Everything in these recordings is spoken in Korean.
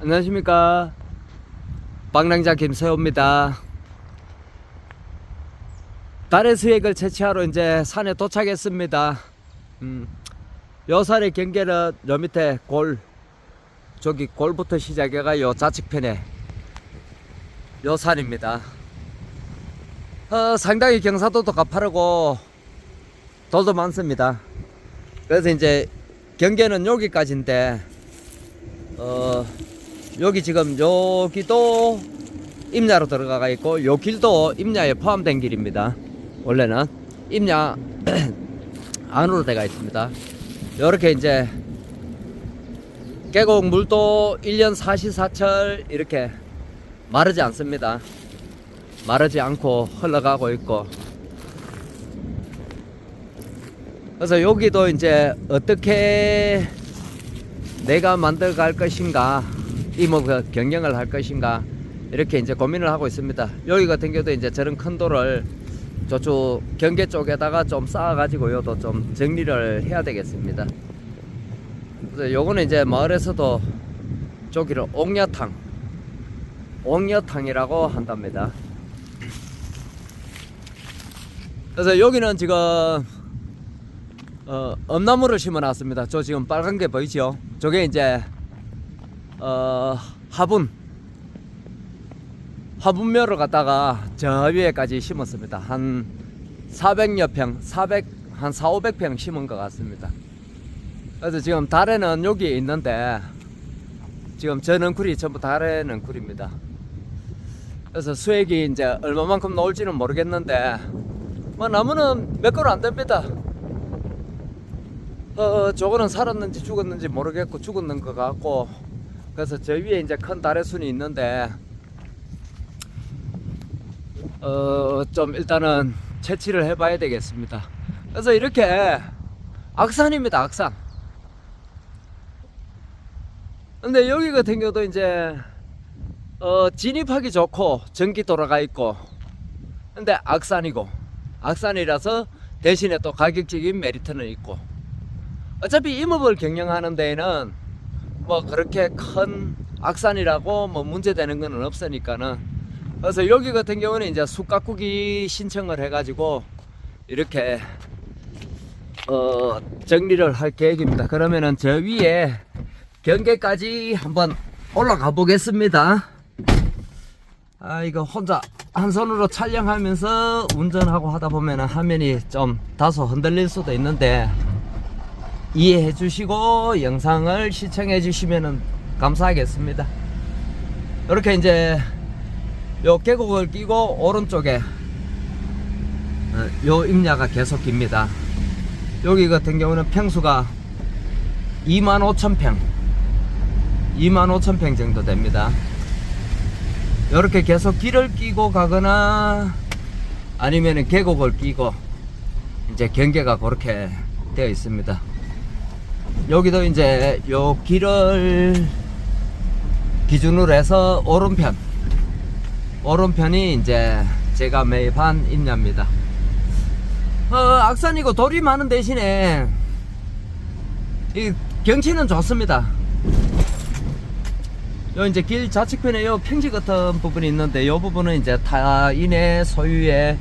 안녕하십니까. 방랑자 김세호입니다. 달의 수액을 채취하러 이제 산에 도착했습니다. 음, 요 산의 경계는 요 밑에 골 저기 골부터 시작해가 요 좌측편에. 요 산입니다. 어, 상당히 경사도도 가파르고 돌도 많습니다. 그래서 이제 경계는 여기까지인데 어 여기 지금 여기도 임야로 들어가 있고 요 길도 임야에 포함된 길입니다. 원래는 임야 안으로 들어가 있습니다. 이렇게 이제 계곡 물도 1년 사시사철 이렇게 마르지 않습니다. 마르지 않고 흘러가고 있고 그래서 여기도 이제 어떻게 내가 만들어 갈 것인가 이뭐 경영을 할 것인가 이렇게 이제 고민을 하고 있습니다. 여기 같은 경우도 이제 저런 큰 돌을 저쪽 경계 쪽에다가 좀 쌓아 가지고 요도 좀 정리를 해야 되겠습니다. 요거는 이제 마을에서도 저기를 옥녀탕 옥녀탕이라고 한답니다. 그래서 여기는 지금 어, 엄나무를 심어 놨습니다. 저 지금 빨간 게 보이죠? 저게 이제 어, 화분 화분묘를 갖다가 저 위에까지 심었습니다. 한 400여 평, 400, 한 4, 500평 심은 것 같습니다. 그래서 지금 달에는 여기 있는데 지금 저 넝쿨이 전부 달의 넝쿨입니다. 그래서 수액이 이제 얼마만큼 나올지는 모르겠는데 뭐 나무는 몇 그루 안 됩니다. 어, 저거는 살았는지 죽었는지 모르겠고 죽었는 것 같고 그래서 저 위에 이제 큰 달의 순이 있는데 어, 좀 일단은 채취를 해봐야 되겠습니다. 그래서 이렇게 악산입니다, 악산. 근데 여기 같은 경우도 이제 어, 진입하기 좋고 전기 돌아가 있고 근데 악산이고 악산이라서 대신에 또 가격적인 메리트는 있고 어차피 임업을 경영하는 데에는 뭐 그렇게 큰 악산이라고 뭐 문제되는 거는 없으니까는 그래서 여기 같은 경우는 이제 숲 가꾸기 신청을 해가지고 이렇게 어 정리를 할 계획입니다. 그러면은 저 위에 경계까지 한번 올라가 보겠습니다. 아 이거 혼자 한 손으로 촬영하면서 운전하고 하다 보면은 화면이 좀 다소 흔들릴 수도 있는데 이해해 주시고 영상을 시청해 주시면 감사하겠습니다. 이렇게 이제 요 계곡을 끼고 오른쪽에 어, 요 임야가 계속 깁니다. 여기 같은 경우는 평수가 2만 5천 평 2만 5천 평 정도 됩니다. 이렇게 계속 길을 끼고 가거나 아니면 계곡을 끼고 이제 경계가 그렇게 되어 있습니다. 여기도 이제 요 길을 기준으로 해서 오른편 오른편이 이제 제가 매입한 임야입니다. 어, 악산이고 돌이 많은 대신에 이 경치는 좋습니다. 요 이제 길 좌측편에 요 평지 같은 부분이 있는데 요 부분은 이제 타인의 소유의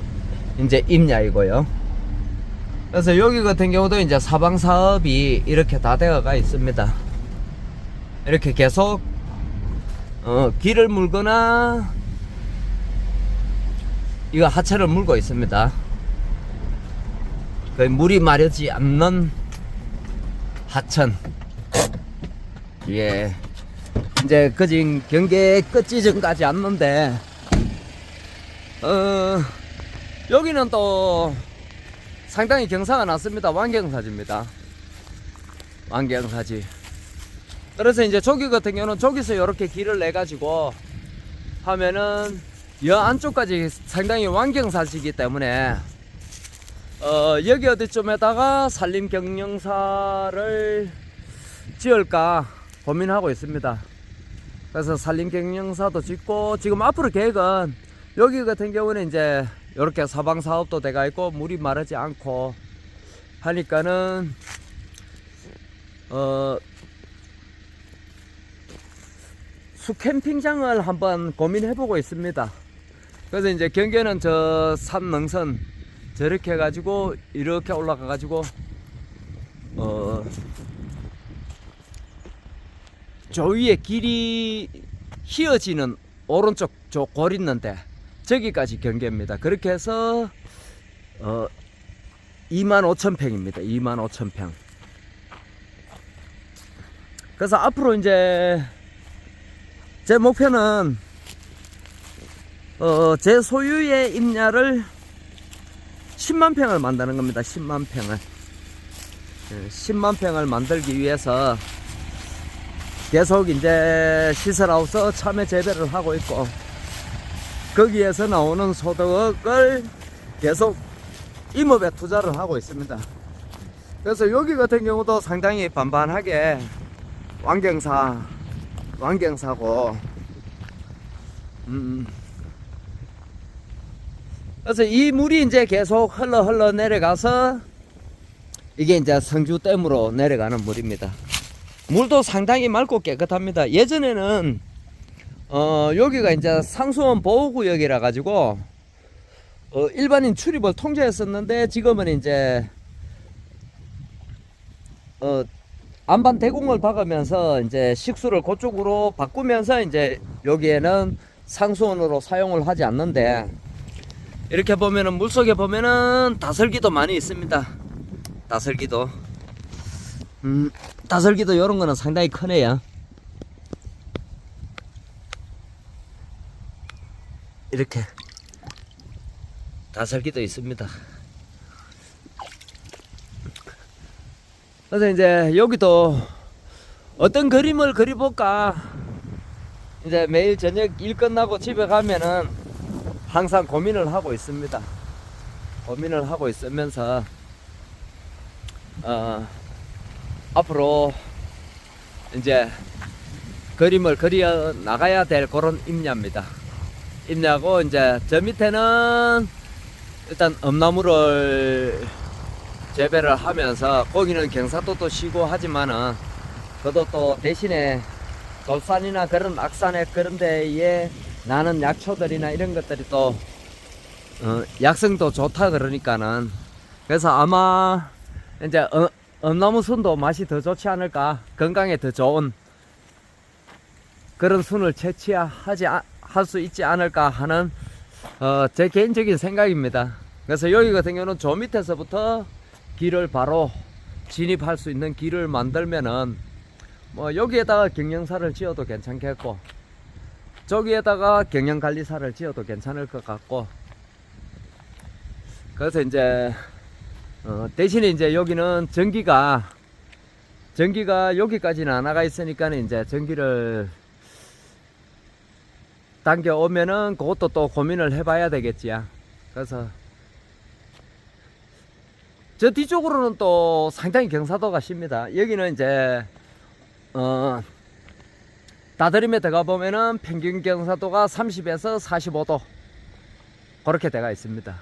이제 임야이고요. 그래서 여기 같은 경우도 이제 사방 사업이 이렇게 다 되어가 있습니다. 이렇게 계속 어, 길을 물거나 이거 하체를 물고 있습니다. 그 물이 마르지 않는 하천. 예. 이제 그진 경계 끝 지점까지 왔는데 어 여기는 또 상당히 경사가 났습니다. 완경사지입니다. 완경사지. 그래서 이제 저기 같은 경우는 저기서 이렇게 길을 내 가지고 하면은 여 안쪽까지 상당히 완경사지이기 때문에 어 여기 어디쯤에다가 산림 경영사를 지을까 고민하고 있습니다. 그래서 산림 경영사도 짓고 지금 앞으로 계획은 여기 같은 경우는 이제 이렇게 사방 사업도 돼가 있고 물이 마르지 않고 하니까는 어 수캠핑장을 한번 고민해 보고 있습니다. 그래서 이제 경계는 저 산 능선 저렇게 해가지고 이렇게 올라가 가지고 어, 저 위에 길이 휘어지는 오른쪽 저 골 있는데 저기까지 경계입니다. 그렇게 해서 어 2만 5천 평입니다. 2만 5천 평. 그래서 앞으로 이제 제 목표는 어, 제 소유의 임야를 10만 평을 만드는 겁니다. 10만 평을. 예, 10만 평을 만들기 위해서 계속 이제 시설하우스 참외 재배를 하고 있고 거기에서 나오는 소득을 계속 임업에 투자를 하고 있습니다. 그래서 여기 같은 경우도 상당히 반반하게 완경사, 완경사고, 음. 그래서 이 물이 이제 계속 흘러 흘러 내려가서 이게 이제 성주댐으로 내려가는 물입니다. 물도 상당히 맑고 깨끗합니다. 예전에는 어 여기가 이제 상수원 보호구역이라 가지고 어 일반인 출입을 통제했었는데 지금은 이제 어 안반 대공을 박으면서 이제 식수를 그쪽으로 바꾸면서 이제 여기에는 상수원으로 사용을 하지 않는데 이렇게 보면은 물속에 보면은 다슬기도 많이 있습니다. 다슬기도. 음, 다슬기도 이런 거는 상당히 크네요. 이렇게 다슬기도 있습니다. 그래서 이제 여기도 어떤 그림을 그려볼까 이제 매일 저녁 일 끝나고 집에 가면은 항상 고민을 하고 있습니다. 고민을 하고 있으면서 어, 앞으로 이제 그림을 그려 나가야 될 그런 임야입니다. 임야고 이제 저 밑에는 일단 엄나무를 재배를 하면서 거기는 경사도도 쉬고 하지만은 그것도 또 대신에 돌산이나 그런 악산에 그런 데에 나는 약초들이나 이런 것들이 또 어, 약성도 좋다 그러니까는 그래서 아마 이제 어, 엄나무 순도 맛이 더 좋지 않을까 건강에 더 좋은 그런 순을 채취하지 할 수 있지 않을까 하는 어, 제 개인적인 생각입니다. 그래서 여기 같은 경우는 저 밑에서부터 길을 바로 진입할 수 있는 길을 만들면은 뭐 여기에다가 경영사를 지어도 괜찮겠고 저기에다가 경영관리사를 지어도 괜찮을 것 같고 그래서 이제 어, 대신에 이제 여기는 전기가 전기가 여기까지는 안 나가 있으니까 이제 전기를 당겨 오면은 그것도 또 고민을 해봐야 되겠지요. 그래서 저 뒤쪽으로는 또 상당히 경사도가 쉽니다. 여기는 이제 어 다드림에 들어가 보면은 평균 경사도가 30에서 45도 그렇게 돼가 있습니다.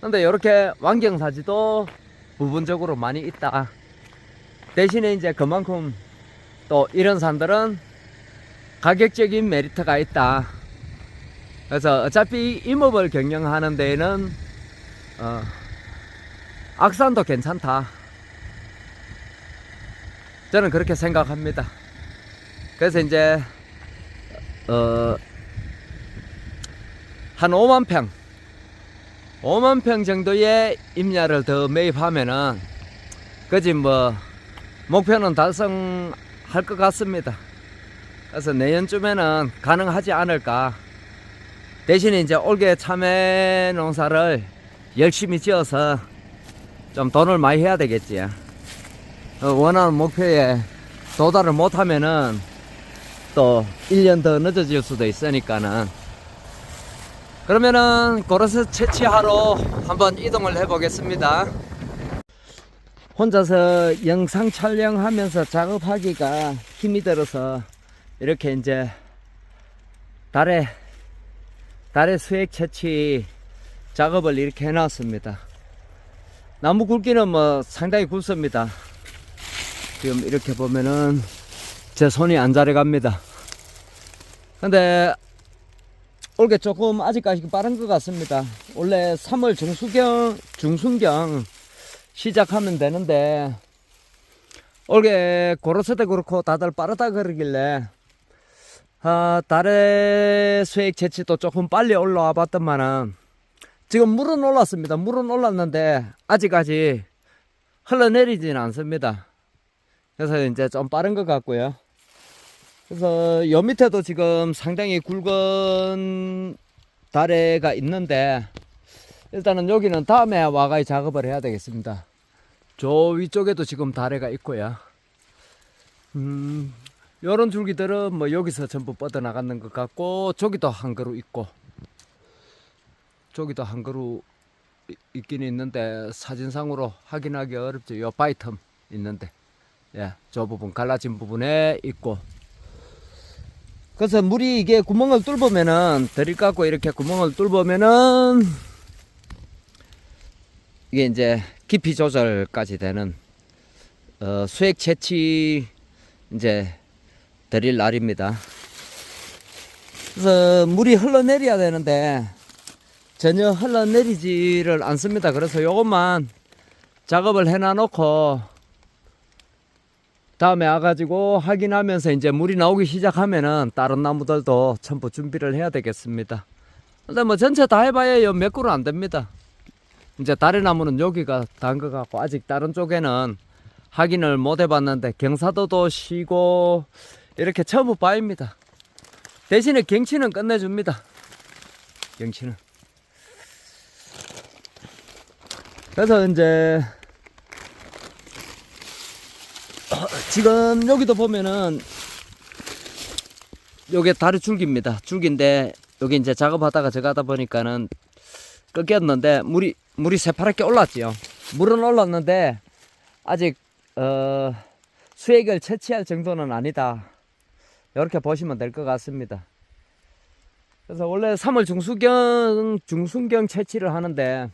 근데 이렇게 완경사지도 부분적으로 많이 있다. 대신에 이제 그만큼 또 이런 산들은 가격적인 메리트가 있다. 그래서 어차피 임업을 경영하는 데에는 어, 악산도 괜찮다. 저는 그렇게 생각합니다. 그래서 이제 어, 한 5만 평, 5만 평 정도의 임야를 더 매입하면은 그지 뭐 목표는 달성할 것 같습니다. 그래서 내년쯤에는 가능하지 않을까. 대신에 이제 올게 참외 농사를 열심히 지어서 좀 돈을 많이 해야 되겠지. 어, 원하는 목표에 도달을 못하면은 또 1년 더 늦어질 수도 있으니까는 그러면은 고로스 채취하러 한번 이동을 해 보겠습니다 혼자서 영상 촬영하면서 작업하기가 힘이 들어서 이렇게 이제 달에 달의 수액 채취 작업을 이렇게 해놨습니다 나무 굵기는 뭐 상당히 굵습니다 지금 이렇게 보면은 제 손이 안 자래 갑니다. 근데 올게 조금 아직까지 빠른 것 같습니다. 원래 3월 중수경 중순경 시작하면 되는데 올게 고로서도 그렇고 다들 빠르다 그러길래 아, 달의 수액 채취도 조금 빨리 올라와 봤더만은 지금 물은 올랐습니다. 물은 올랐는데 아직까지 흘러내리지는 않습니다. 그래서 이제 좀 빠른 것 같고요. 그래서 요 밑에도 지금 상당히 굵은 다래가 있는데 일단은 여기는 다음에 와가지고 작업을 해야 되겠습니다. 저 위쪽에도 지금 다래가 있고요. 음, 요런 줄기들은 뭐 여기서 전부 뻗어 나가는 것 같고 저기도 한 그루 있고 저기도 한 그루 이- 있긴 있는데 사진상으로 확인하기 어렵죠. 요 바이텀 있는데 예, 저 부분 갈라진 부분에 있고 그래서 물이 이게 구멍을 뚫으면은 드릴 갖고 이렇게 구멍을 뚫으면은 이게 이제 깊이 조절까지 되는 어, 수액 채취 이제 드릴 날입니다. 그래서 물이 흘러내려야 되는데 전혀 흘러내리지를 않습니다. 그래서 요것만 작업을 해놔 놓고 다음에 와가지고 확인하면서 이제 물이 나오기 시작하면은 다른 나무들도 전부 준비를 해야 되겠습니다. 근데 뭐 전체 다 해봐야 요 몇 그루 안 됩니다. 이제 다른 나무는 여기가 단 것 같고 아직 다른 쪽에는 확인을 못 해봤는데 경사도도 쉬고 이렇게 전부 바입니다. 대신에 경치는 끝내줍니다. 경치는. 그래서 이제 지금 여기도 보면은 요게 다리 줄기입니다. 줄기인데 여기 이제 작업하다가 제가 하다 보니까는 꺾였는데 물이 물이 새파랗게 올랐지요. 물은 올랐는데 아직 어, 수액을 채취할 정도는 아니다. 이렇게 보시면 될 것 같습니다. 그래서 원래 3월 중순경 중순경 채취를 하는데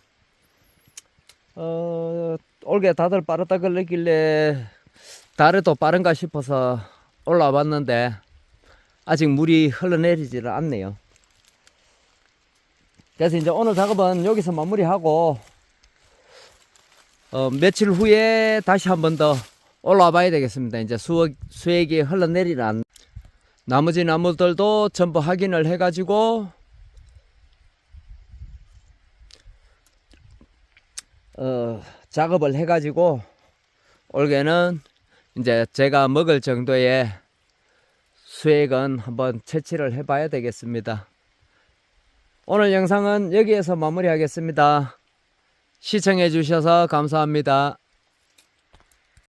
어, 올게 다들 빠르다 걸리길래 달에도 빠른가 싶어서 올라와 봤는데 아직 물이 흘러내리지를 않네요. 그래서 이제 오늘 작업은 여기서 마무리하고 어, 며칠 후에 다시 한 번 더 올라와 봐야 되겠습니다. 이제 수액, 수액이 흘러내리는 나머지 나무들도 전부 확인을 해가지고 어, 작업을 해가지고 올해는 이제 제가 먹을 정도의 수액은 한번 채취를 해봐야 되겠습니다. 오늘 영상은 여기에서 마무리하겠습니다. 시청해 주셔서 감사합니다.